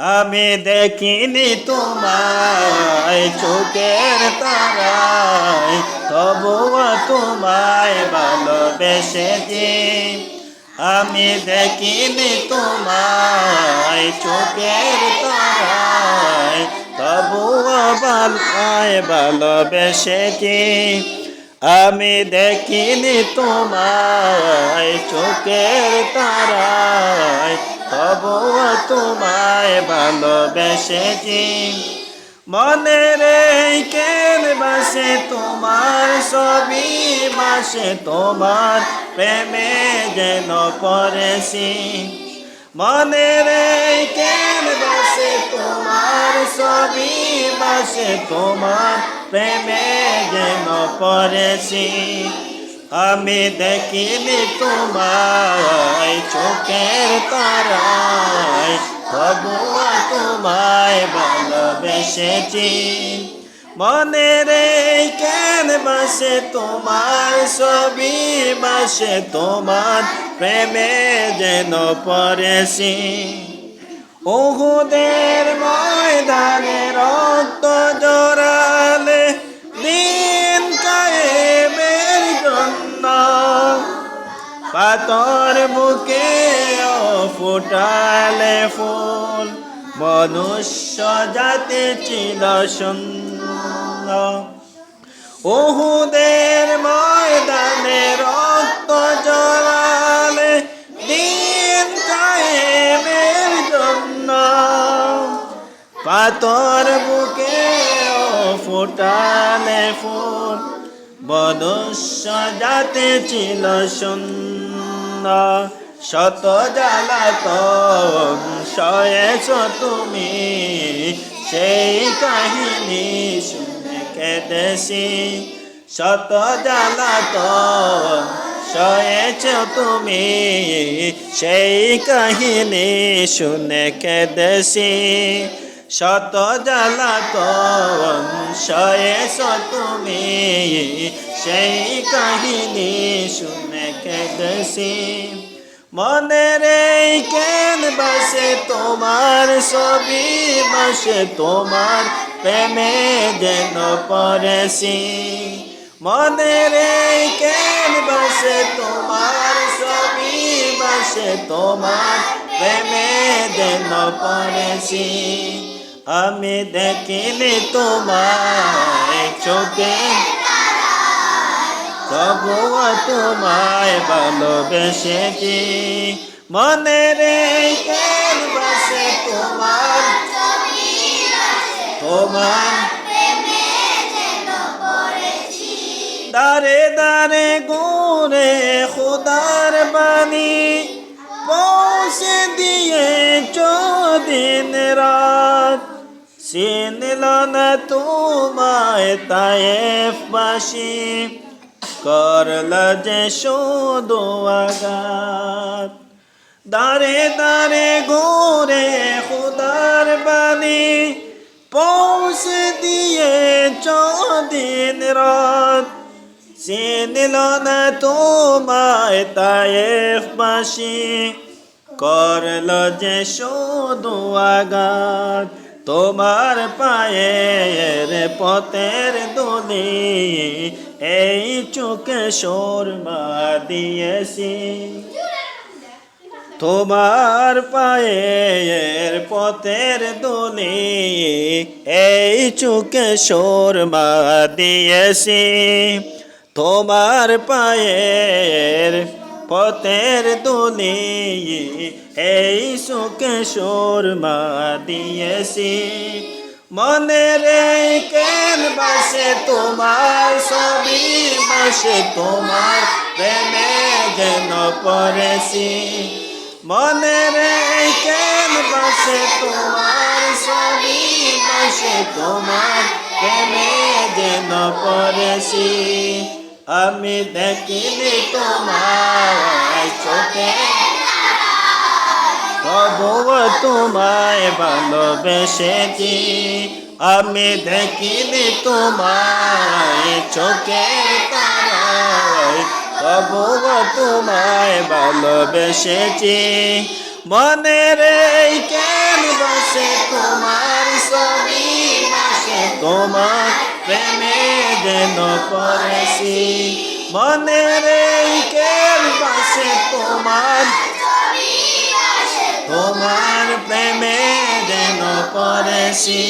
আমি দেখিনি তোমায় চোখের তারায়, তবুও তোমায় ভালোবেসেছি আমি দেখিনি তোমায় চোখের তারায়, তবুও ভালোয় ভালোবেসেছি আমি দেখিনি তোমায় চোখের তারায় তবুও তোমায় ভালোবেসেছি মনে রে কেন বাসে তোমার সবই বাসে তোমার প্রেমে যেন পড়েছি। মনে রে কেন বাসে তোমার সবই বাসে তোমার প্রেমে যেন পড়েছি। আমি দেখিনি তোমায়, চোখের তারায়। তবুও তোমায় ভালোবেসেছি। মনে রে কেন বাসে তোমার ছবি, বাসে তোমার প্রেমে যেন পড়েছি। ওহুদের ময়দানে রক্ত ফুটালে ফুল, মনুষ্য জাতি ছিল শূন্য। ওহুদের ময়দানে রক্ত জড়ালে দিন কায়েমের জন্য। পাতর বুকে ফুটালে ফুল, মনুষ্য জাতি ছিল শূন্য। শত জ্বালাতন সয়েছ তুমি। সেই কাহিনী শুনে কেঁদেছি। শত জ্বালাতন সয়েছ তুমি। সেই কাহিনী শুনে কেঁদেছি। শত জ্বালাতন সয়েছ তুমি। সেই কাহিনী শুনে কেঁদেছি। মনে রে কেন বাসে তোমার ছবি বাসে তোমার। প্রেমে যেন পড়েছি। মনে রে কেন বাসে তোমার ছবি বাসে তোমার। প্রেমে যেন পড়েছি। আমি দেখিনি তোমার চোখে। তবুও তোমায় ভালোবেসেছি মনে রে বাসে তোমার? তোমার দারে দারে গোরে খুদার বাণী পৌঁছে দিয়ে চদিন রাত। চিনল না তোমায় তায়েফ বাসী করল যে আঘাত। দারে দারে গোরে খুদার বাণী, পৌঁছে দিয়ে চদিন রাত। চিনল না তোমায় তায়েফ বাসী করল যে আঘাত। তোমার পায়ের পথের দোলে, এই চোখে সোরমা দিয়েছি। তোমার পায়ের পথের দোলে, এই চোখে সোরমা দিয়েছি। তোমার পায়ের পথের দোলে এই সুখে সোরমা দিয়েছি। মনে রে কেন বাসে তোমার, ছবি বাসে তোমার প্রেমে যেন পড়েছি। মনে রে কেন বাসে তোমার, ছবি বাসে তোমার প্রেমে যেন পড়েছি। আমি দেখিনি তোমার চোখে। তবুও তোমায় ভালোবেসেছি আমি দেখিনি তোমায় চোখে তারায় তবুও তোমায় ভালোবেসেছি মনে রে কেন বসে তোমার প্রেমে যেন পড়েছি। মনের কেল পাশে তোমার। তোমার প্রেমে যেন পড়েছি।